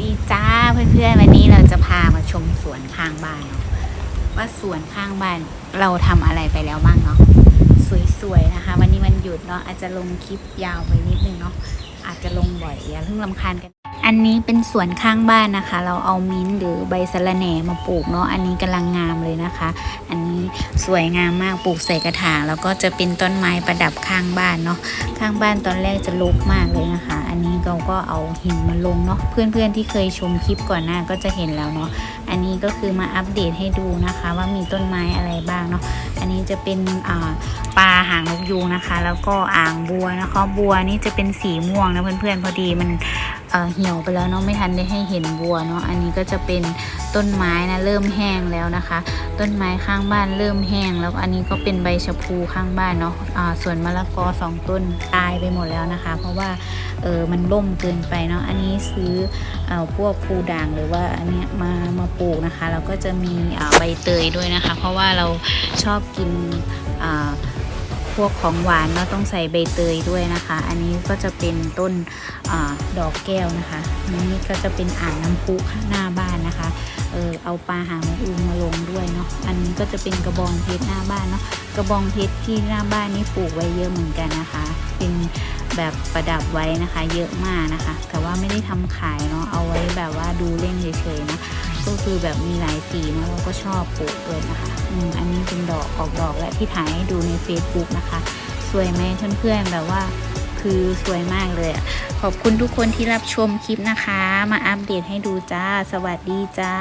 ดีจ้าเพื่อนๆวันนี้เราจะพามาชมสวนข้างบ้านเนาะว่าสวนข้างบ้านเราทำอะไรไปแล้วบ้างเนาะสวยๆนะคะ วันนี้มันหยุดเนาะอาจจะลงคลิปยาวไปนิดนึงเนาะอาจจะลงบ่อยอย่าเพิ่งลำคาญกัน อันนี้เป็นสวนข้างบ้านนะคะ เราเอามิ้นหรือใบสะระแหน่มาปลูกเนาะ อันนี้กำลังงามเลยนะคะ อันนี้สวยงามมากปลูกใส่กระถางแล้วก็จะเป็นต้นไม้ประดับข้างบ้านเนาะ ข้างบ้านตอนแรกจะรกมากเลยนะคะ อันนี้เราก็เอาหินมาลงเนาะ เพื่อนๆที่เคยชมคลิปก่อนหน้าก็จะเห็นแล้วเนาะ อันนี้ก็คือมาอัปเดตให้ดูนะคะ ว่ามีต้นไม้อะไรบ้างเนาะ อันนี้จะเป็นอ่าปลาหางนกยูงนะคะ แล้วก็อ่างบัวนะคะ บัวนี่จะเป็นสีม่วงนะเพื่อนๆพอดีมัน เหี่ยวไปแล้วเนาะไม่ทันได้ให้เห็นบัวเนาะอันนี้ก็จะเป็นต้นไม้นะเริ่มแห้งแล้วนะคะ ต้นไม้ข้างบ้านเริ่มแห้ง แล้วอันนี้ก็เป็นใบชะพูข้างบ้านเนาะอ่าส่วนมะละกอสองต้นตายไปหมดแล้วนะคะ เพราะว่าเออมันล่มเกินไปเนาะอันนี้ซื้อเอ่อพวกภูด่างหรือว่าอันเนี้ยมามาปลูกนะคะ แล้วก็จะมีใบเตยด้วยนะคะ เพราะว่าเราชอบกินอ่า พวกของหวานเราต้องใส่ใบเตยด้วยนะคะ อันนี้ก็จะเป็นต้นอดอกแก้วนะคะอันนี้ก็จะเป็นอ่างน้ำพุหน้าบ้านนะคะ เออเอาปลาหางนกยูมาลงด้วยเนาะ อันนี้ก็จะเป็นกระบองเพชรหน้าบ้านเนาะ กระบองเพชรที่หน้าบ้านนี่ปลูกไว้เยอะเหมือนกันนะคะ เป็นแบบประดับไว้นะคะ เยอะมากนะคะ แต่ว่าไม่ได้ทำขายเนาะ เอาไว้แบบว่าดูเล่นเฉยๆนะ ก็คือแบบมีหลายสีเนาะเราก็ชอบปลูกด้วยนะคะ เป็นดอกออกดอกและที่ถ่ายให้ดูใน Facebook นะคะ สวยไหมเพื่อนๆแบบว่าคือสวยมากเลยขอบคุณทุกคนที่รับชมคลิปนะคะ มาอัปเดตให้ดูจ้า สวัสดีจ้า